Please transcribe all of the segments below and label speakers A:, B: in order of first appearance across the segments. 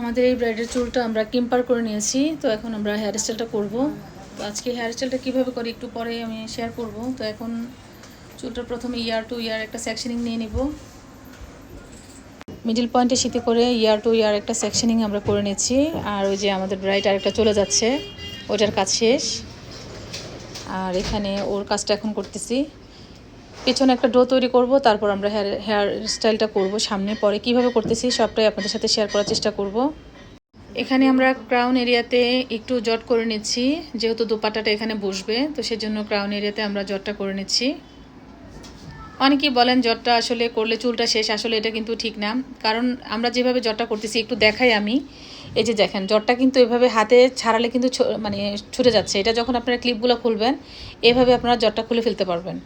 A: আমাদের এই ব্রাইডের চুলটা আমরা কিম্পার করে নিয়েছি, তো এখন আমরা হেয়ার স্টাইলটা করব। তো আজকে হেয়ার স্টাইলটা কীভাবে করি একটু পরে আমি শেয়ার করব। তো এখন চুলটা প্রথমে ইয়ার টু ইয়ার একটা সেকশনিং নিয়ে নিব। মিডিল পয়েন্টে শীতে করে ইয়ার টু ইয়ার একটা সেকশনিং আমরা করে নিচ্ছি আর ওই যে আমাদের ব্রাইড আরেকটা চলে যাচ্ছে ওইটার কাজ শেষ। আর এখানে ওর কাজটা এখন করতেছি। পেছনে একটা ডো তৈরি করব, তারপর আমরা হেয়ার হেয়ার স্টাইলটা করব সামনে। পরে কীভাবে করতেছি সবটাই আপনাদের সাথে শেয়ার করার চেষ্টা করব। এখানে আমরা ক্রাউন এরিয়াতে একটু জট করে নিচ্ছি, যেহেতু দোপাট্টাটা এখানে বসবে, তো সেজন্য ক্রাউন এরিয়াতে আমরা জটটা করে নিচ্ছি। অনেকেই বলেন জটটা আসলে করলে চুলটা শেষ, আসলে এটা কিন্তু ঠিক না। কারণ আমরা যেভাবে জটটা করতেছি, একটু দেখাই আমি। এই যে দেখেন জ্বরটা কিন্তু এভাবে হাতে ছাড়ালে কিন্তু মানে ছুটে যাচ্ছে। এটা যখন আপনারা ক্লিপগুলো খুলবেন, এভাবে আপনারা জ্বরটা খুলে ফেলতে পারবেন।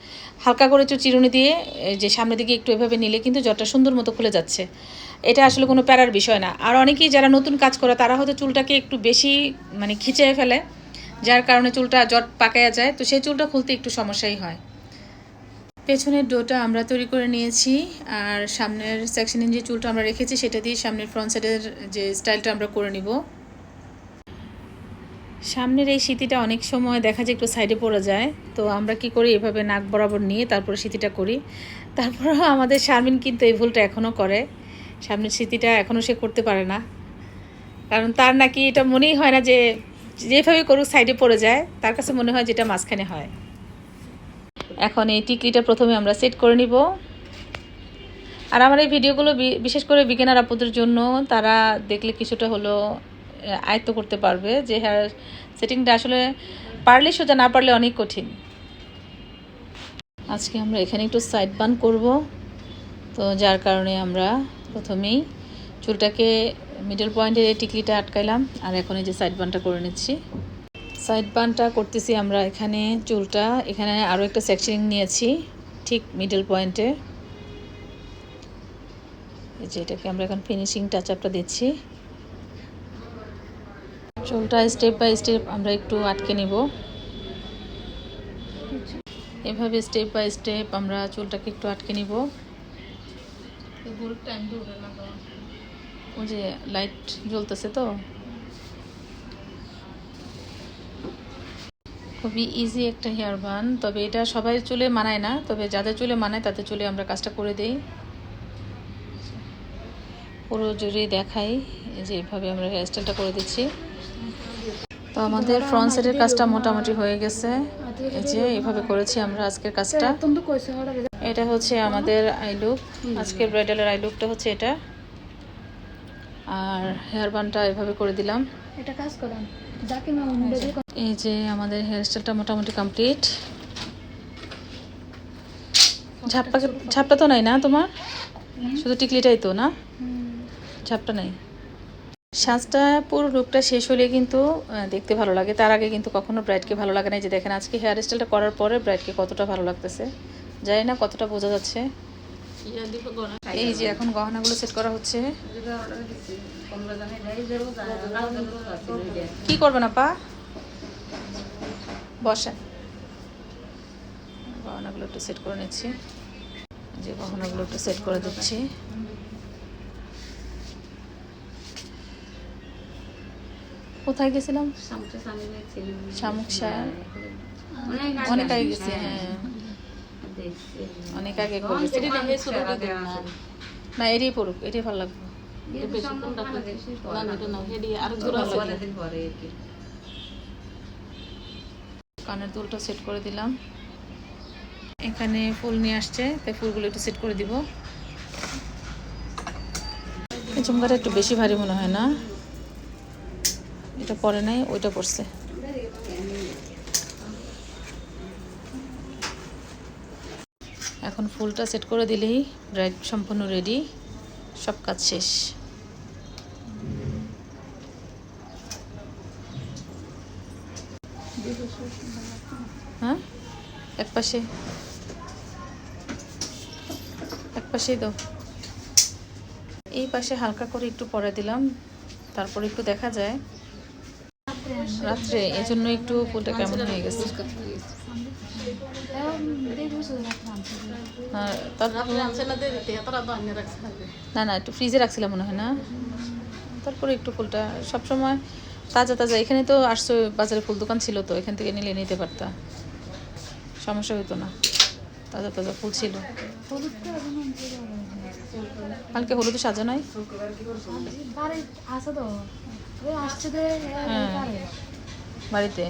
A: হালকা করে একটু চিরুনি দিয়ে যে সামনের দিকে একটু এভাবে নিলে কিন্তু জ্বরটা সুন্দর মতো খুলে যাচ্ছে। এটা আসলে কোনো প্যারার বিষয় না। আর অনেকেই যারা নতুন কাজ করে, তারা হয়তো চুলটাকে একটু বেশি মানে খিচে ফেলে, যার কারণে চুলটা জট পাকায়া যায়। তো সেই চুলটা খুলতে একটু সমস্যাই হয়। পেছনের ডোটা আমরা তৈরি করে নিয়েছি, আর সামনের সেকশনের যে চুলটা আমরা রেখেছি সেটা দিয়ে সামনের ফ্রন্ট সাইডের যে স্টাইলটা আমরা করে নিব। সামনের এই সিতিটা অনেক সময় দেখা যায় একটু সাইডে পড়ে যায়, তো আমরা কি করি? এভাবে নাক বরাবর নিয়ে তারপরে সিতিটা করি। তারপরেও আমাদের শারমিন কিন্তু এই ভুলটা এখনও করে। সামনের স্মৃতিটা এখনও সে করতে পারে না। কারণ তার নাকি এটা মনেই হয় না যে, যেভাবে করুক সাইডে পড়ে যায়, তার কাছে মনে হয় যেটা মাঝখানে হয়। এখন এই টিকলিটা প্রথমে আমরা সেট করে নিব। আর আমার এই ভিডিওগুলো বিশেষ করে বিজ্ঞানার আপুদের জন্য তারা দেখলে কিছুটা হলো আয়ত্ত করতে পারবে যে হেয়ার সেটিংটা আসলে পারলে সোজা, না পারলে অনেক কঠিন। আজকে আমরা এখানে একটু সাইড বান করব। তো যার কারণে আমরা প্রথমেই চুলটাকে মিডল পয়েন্টের এই টিকলিটা আটকাইলাম। আর এখন এই যে সাইড বানটা করে নিচ্ছি। সাইড বানটা করতেছি আমরা এখানে চুলটা। এখানে আরও একটা সেকশনিং নিয়েছি ঠিক মিডল পয়েন্টে এই যে এটাকে আমরা এখন ফিনিশিং টাচ আপটা দিচ্ছি। চুলটা স্টেপ বাই স্টেপ আমরা একটু আটকে নিব। এভাবে স্টেপ বাই স্টেপ আমরা চুলটাকে একটু আটকে নিব। ওই যে লাইট জ্বলতেছে তো। খুবই ইজি একটা হেয়ার বান তবে এটা সবাই চুলে মানায় না তবে যাদের চুলে মানায় তাদের চুলে আমরা কাজটা করে দেই। পুরো জুড়ে দেখাই এই যে এইভাবে আমরা হেয়ার স্টাইলটা করে দিচ্ছি। তো আমাদের ফ্রন্ট সাইডের কাজটা মোটামুটি হয়ে গেছে। এই যে এইভাবে করেছি আমরা আজকের কাজটা। এটা হচ্ছে আমাদের আই লুক আজকের ব্রাইডালের আই লুকটা হচ্ছে এটা। আর হেয়ার বানটা এভাবে করে দিলাম।
B: এটা কাজ করান
A: এই যে আমাদের হেয়ার স্টাইলটা মোটামুটি কমপ্লিট ঝাপটা ঝাপটা তো নাই না তোমার? শুধু টিকলিটাই তো না? ঝাপটা নাই। সাজটা পুরো লুকটা শেষ হলে কিন্তু দেখতে ভালো লাগে। তার আগে কিন্তু কখনো ব্রাইডকে ভালো লাগে না। যে দেখেন আজকে হেয়ার স্টাইলটা করার পরে ব্রাইডকে কতটা ভালো লাগতেছে। জানি না কতটা বোঝা যাচ্ছে। এই যে এখন গহনাগুলো সেট করা হচ্ছে। কি করবেন আপা? বসেন। গহনাগুলো একটু সেট করে নিচ্ছি। যে গহনাগুলো একটু সেট করে দিচ্ছি। কোথায় গেছিলাম? শামুক শাহ অনেক আগে গেছি হ্যাঁ। অনেক আগে গেছি। না। এটাই পড়ুক এটাই ভালো লাগবে। কানের দুলটা সেট করে দিলাম। এখানে ফুল নিয়ে আসছে তাই ফুলগুলো একটু সেট করে দিব। এই চুমকাটা একটু বেশি ভারী মনে হয় না। এটা পরে নাই ওইটা পড়ছে এখন ফুলটা সেট করে দিলেই ব্রাইড সম্পূর্ণ রেডি। সব কাজ শেষ। হ্যাঁ? এক পাশে। এক পাশেই এই পাশে হালকা করে একটু পরে দিলাম। তারপর একটু দেখা যায়। রাত্রে এই জন্য একটু ফুলটা কেমন হয়ে গেছে? না না একটু ফ্রিজে রাখছিলাম মনে হয় না? তারপরে একটু ফুলটা সবসময় তাজা তাজা। এখানে তো আসছো বাজারে ফুল দোকান ছিল তো এখান থেকে নিলে নিতে পারতা। সমস্যা হতো না। তাজা তাজা ফুল ছিল। কালকে হলুদ সাজা নাই? হ্যাঁ। বাড়িতে?